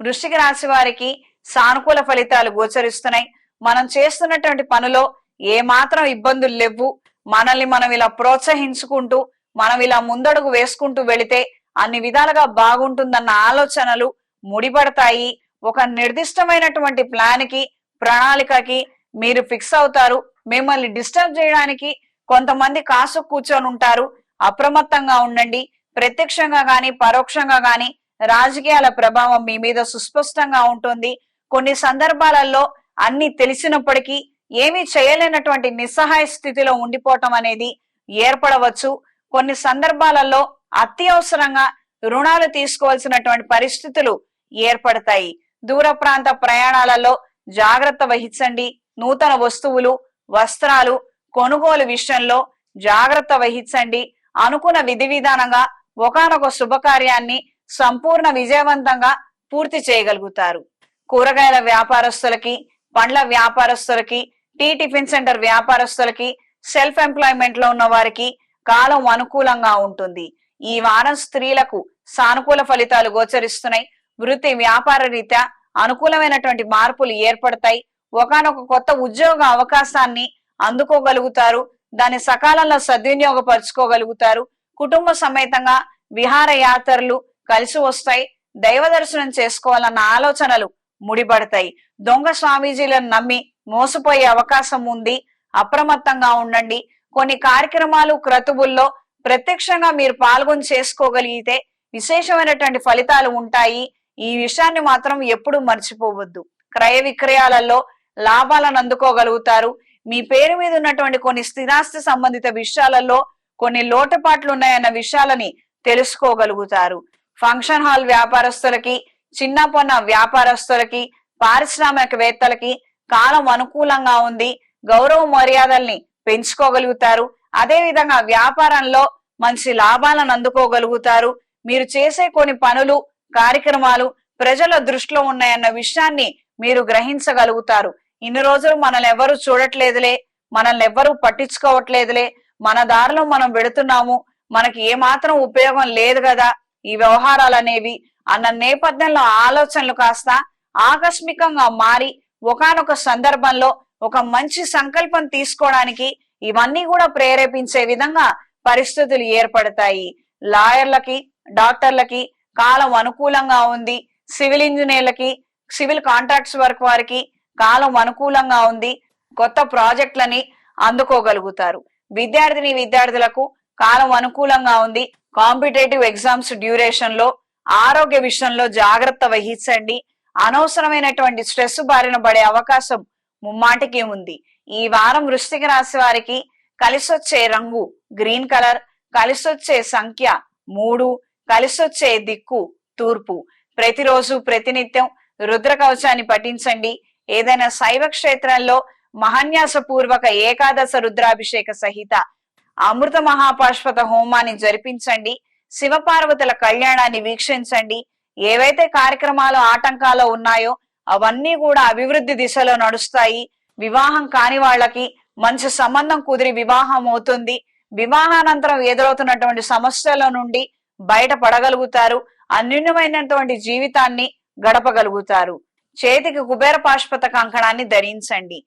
వృశ్చిక రాశి వారికి సానుకూల ఫలితాలు గోచరిస్తున్నాయి. మనం చేస్తున్నటువంటి పనిలో ఏ మాత్రం ఇబ్బందులు లేవు. మనల్ని మనం ఇలా ప్రోత్సహించుకుంటూ మనం ఇలా ముందడుగు వేసుకుంటూ వెళితే అన్ని విధాలుగా బాగుంటుందన్న ఆలోచనలు ముడిపడతాయి. ఒక నిర్దిష్టమైనటువంటి ప్లాన్కి ప్రణాళికకి మీరు ఫిక్స్ అవుతారు. మిమ్మల్ని డిస్టర్బ్ చేయడానికి కొంతమంది కాసు కూర్చొని ఉంటారు అప్రమత్తంగా ఉండండి. ప్రత్యక్షంగా గాని పరోక్షంగా గాని రాజకీయాల ప్రభావం మీ మీద సుస్పష్టంగా ఉంటుంది. కొన్ని సందర్భాలలో అన్ని తెలిసినప్పటికీ ఏమీ చేయలేనటువంటి నిస్సహాయ స్థితిలో ఉండిపోవటం అనేది ఏర్పడవచ్చు. కొన్ని సందర్భాలలో అత్యవసరంగా రుణాలు తీసుకోవాల్సినటువంటి పరిస్థితులు ఏర్పడతాయి. దూర ప్రాంత ప్రయాణాలలో జాగ్రత్త వహించండి. నూతన వస్తువులు వస్త్రాలు కొనుగోలు విషయంలో జాగ్రత్త వహించండి. అనుకున్న విధి విధానంగా ఒకనొక శుభకార్యాన్ని సంపూర్ణ విజయవంతంగా పూర్తి చేయగలుగుతారు. కూరగాయల వ్యాపారస్తులకి పండ్ల వ్యాపారస్తులకి టీ టిఫిన్ సెంటర్ వ్యాపారస్తులకి సెల్ఫ్ ఎంప్లాయ్మెంట్లో ఉన్న వారికి కాలం అనుకూలంగా ఉంటుంది. ఈ వారం స్త్రీలకు సానుకూల ఫలితాలు గోచరిస్తున్నాయి. వృత్తి వ్యాపార రీత్యా అనుకూలమైనటువంటి మార్పులు ఏర్పడతాయి. ఒకనొక కొత్త ఉద్యోగ అవకాశాన్ని అందుకోగలుగుతారు. దాన్ని సకాలంలో సద్వినియోగపరుచుకోగలుగుతారు. కుటుంబ సమేతంగా విహార యాత్రలు కలిసి వస్తాయి. దైవ దర్శనం చేసుకోవాలన్న ఆలోచనలు ముడిపడతాయి. దొంగ స్వామీజీలను నమ్మి మోసపోయే అవకాశం ఉంది. అప్రమత్తంగా ఉండండి. కొన్ని కార్యక్రమాలు క్రతువుల్లో ప్రత్యక్షంగా మీరు పాల్గొని చేసుకోగలిగితే విశేషమైనటువంటి ఫలితాలు ఉంటాయి. ఈ విషయాన్ని మాత్రం ఎప్పుడు మర్చిపోవద్దు. క్రయ విక్రయాలలో లాభాలను అందుకోగలుగుతారు. మీ పేరు మీద ఉన్నటువంటి కొన్ని స్థిరాస్తి సంబంధిత విషయాలలో కొన్ని లోటుపాట్లు ఉన్నాయన్న విషయాలని తెలుసుకోగలుగుతారు. ఫంక్షన్ హాల్ వ్యాపారస్తులకి చిన్న పొన్న వ్యాపారస్తులకి పారిశ్రామికవేత్తలకి కాలం అనుకూలంగా ఉంది. గౌరవ మర్యాదల్ని పెంచుకోగలుగుతారు. అదే విధంగా వ్యాపారంలో మంచి లాభాలను అందుకోగలుగుతారు. మీరు చేసే కొన్ని పనులు కార్యక్రమాలు ప్రజల దృష్టిలో ఉన్నాయన్న విషయాన్ని మీరు గ్రహించగలుగుతారు. ఇన్ని రోజులు మనల్ని ఎవరు చూడట్లేదులే మనల్ని ఎవరు పట్టించుకోవట్లేదులే. మన దారిలో మనం వెడుతున్నాము మనకి ఏమాత్రం ఉపయోగం లేదు కదా. ఈ వ్యవహారాలు అనేవి అన్న నేపథ్యంలో ఆలోచనలు కాస్త ఆకస్మికంగా మారి ఒకానొక సందర్భంలో ఒక మంచి సంకల్పం తీసుకోవడానికి ఇవన్నీ కూడా ప్రేరేపించే విధంగా పరిస్థితులు ఏర్పడతాయి. లాయర్లకి డాక్టర్లకి కాలం అనుకూలంగా ఉంది. సివిల్ ఇంజనీర్లకి సివిల్ కాంట్రాక్ట్స్ వర్క్ వారికి కాలం అనుకూలంగా ఉంది. కొత్త ప్రాజెక్టులని అందుకోగలుగుతారు. విద్యార్థిని విద్యార్థులకు కాలం అనుకూలంగా ఉంది. కాంపిటేటివ్ ఎగ్జామ్స్ డ్యూరేషన్లో ఆరోగ్య విషయంలో జాగ్రత్త వహించండి. అనవసరమైనటువంటి స్ట్రెస్ బారిన పడే అవకాశం ముమ్మాటికి ఉంది. ఈ వారం వృశ్చిక రాశి వారికి కలిసొచ్చే రంగు గ్రీన్ కలర్ కలిసొచ్చే సంఖ్య మూడు కలిసొచ్చే దిక్కు తూర్పు. ప్రతిరోజు ప్రతినిత్యం రుద్ర కవచాన్ని పఠించండి. ఏదైనా శైవ క్షేత్రంలో మహాన్యాస పూర్వక ఏకాదశ రుద్రాభిషేక సహిత అమృత మహాపాశ్వత హోమాన్ని జరిపించండి శివపార్వతుల కళ్యాణాన్ని వీక్షించండి. ఏవైతే కార్యక్రమాలు ఆటంకాలు ఉన్నాయో అవన్నీ కూడా అభివృద్ధి దిశలో నడుస్తాయి. వివాహం కాని వాళ్ళకి మంచి సంబంధం కుదిరి వివాహం అవుతుంది. వివాహానంతరం ఎదురవుతున్నటువంటి సమస్యల నుండి బయటపడగలుగుతారు అన్యూన్యమైనటువంటి జీవితాన్ని గడపగలుగుతారు. చేతికి కుబేర పాశ్వత కంకణాన్ని ధరించండి.